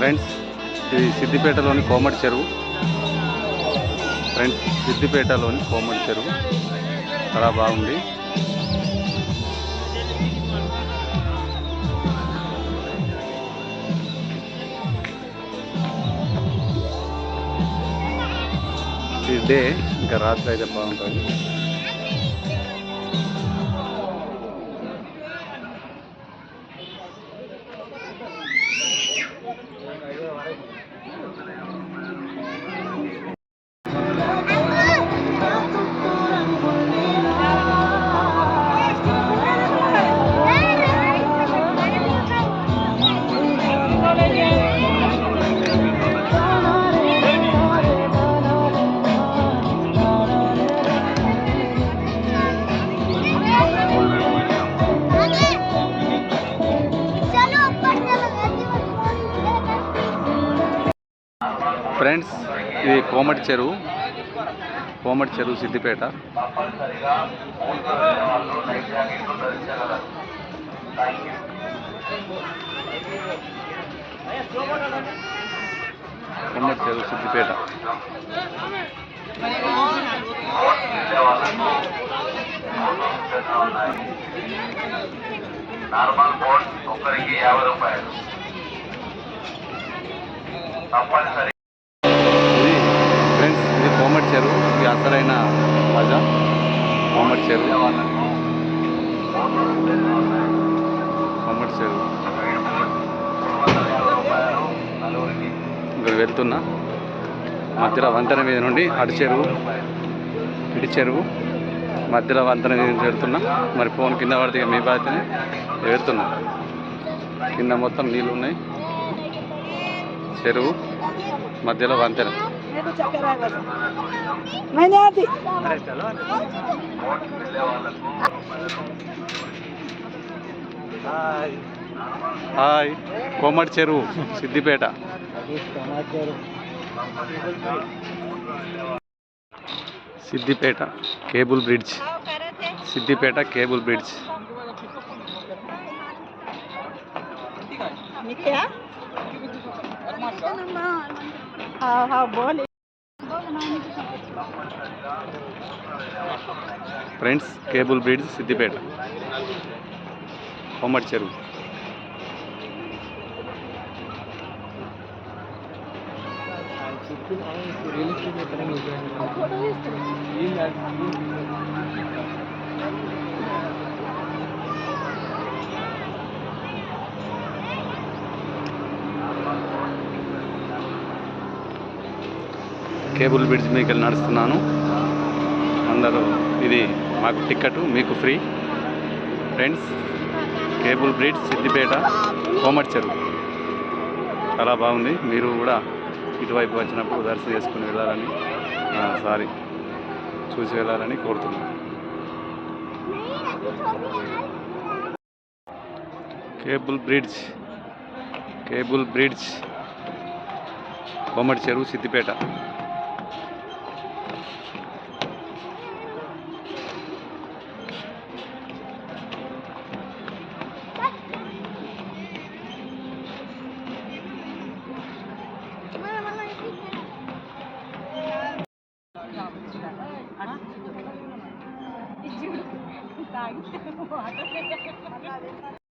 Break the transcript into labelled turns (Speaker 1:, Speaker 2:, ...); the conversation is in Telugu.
Speaker 1: ఫ్రెండ్స్ ఇది సిద్దిపేటలోని కోమటి చెరువు. ఫ్రెండ్స్ సిద్దిపేటలోని కోమటి చెరువు. చాలా బాగుంది. ఇదే ఇంకా రాత్రి అయితే బాగుంటుంది. ఫ్రెండ్స్ ఇది కోమటి చెరువు. కోమటి చెరువు సిద్దిపేట. చెరువు సిద్దిపేట.
Speaker 2: నార్మల్ బోట్ ఒక్కరికి యాభై రూపాయలు. తప్పనిసరి.
Speaker 1: ఇది ఫ్రెండ్స్ ఇది కోమటి చెరువు ఇది అసలైన మజా. కోమటి చెరువు. కోమటి చెరువు. ఇంకా వెళ్తున్నా. మధ్యలో వంతెన మీద నుండి అటు చెరువు ఇటు చెరువు మధ్యలో వంతెన మీద నుంచి వెళ్తున్నా. మరి ఫోన్ కింద పడితే మీ బాధ్యతనే. వెళ్తున్నా. కింద మొత్తం నీళ్ళు ఉన్నాయి. చెరువు మధ్యలో వంతెన. Hi. Komati Cheruvu Siddipet. Siddipet cable bridge. Siddipet cable bridge. Friends cable bridge Siddipet. Kommati Cheruvu. Cable bridge మీకు నడుస్తున్నాను. అందరూ ఇది మాకు టికెట్ మీకు free. Friends cable bridge Siddipet Komati Cheruvu చాలా బాగుంది. మీరు కూడా ఇటువైపు వచ్చినప్పుడు దర్శనం చేసుకుని వెళ్ళాలని సారీ చూసి వెళ్ళాలని కోరుతున్నాను. Cable bridge cable bridge Komati Cheruvu Siddipet. 一応、あげてもう